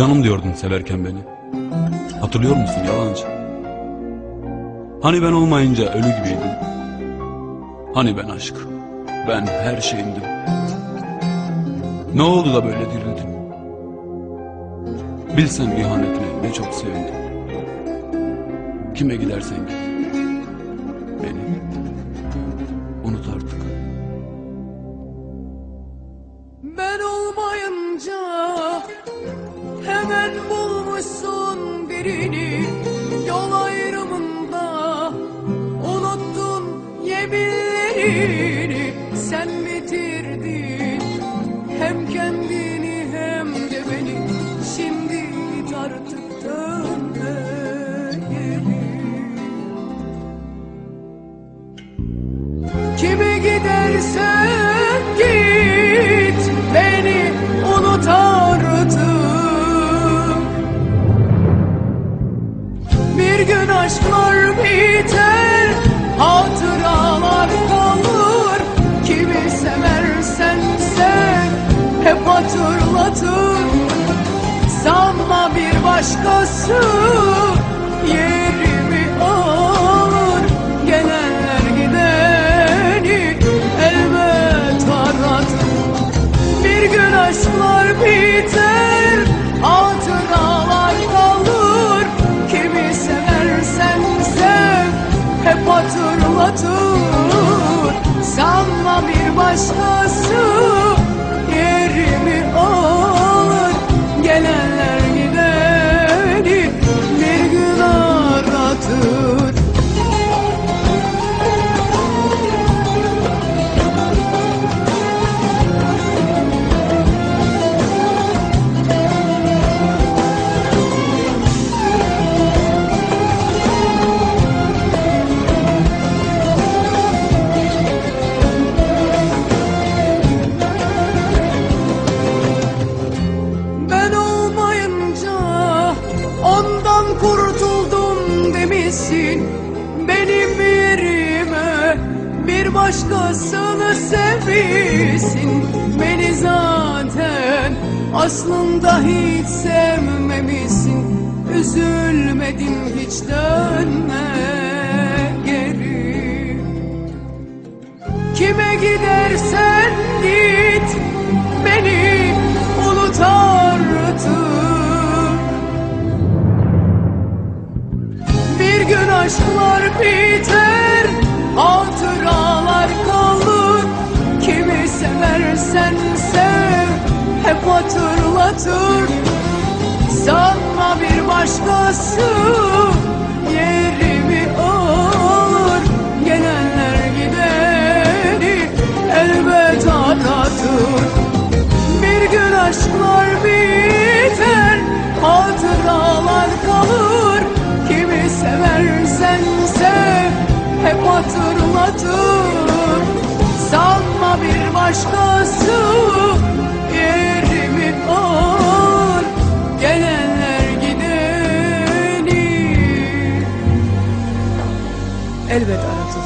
Canım diyordun severken beni. Hatırlıyor musun yalancı? Hani ben olmayınca ölü gibiydim. Hani ben aşk, ben her şeyindim. Ne oldu da böyle dirildin? Bilsem ihanetine ne çok sevindim. Kime gidersen git. Beni unut artık. Ben olmayınca hemen bulmuşsun birini. Yol ayrımında unuttun yeminlerini. Sen bitirdin hem kendini hem de beni. Şimdi git bir başkası yerimi alır Gelenler gideni elbet aratır Bir gün aşklar biter Hatıralar kalır. Kimi seversen sev Hep hatırlatır Sanma bir başkası olmayınca ondan kurtuldum demişsin. Benim yerime bir başkasını sevmişsin. Beni zaten aslında hiç sevmemişsin. Üzülmedim hiç dönme geri. Kime gidersen git hep hatırlatır Sanma bir başkası yerimi alır. Gelenler gideni elbet aratır Bir gün aşklar biter Hatıralar kalır. Kimi seversen sev Hep hatırlatır. Sanma bir başkası elbet aratır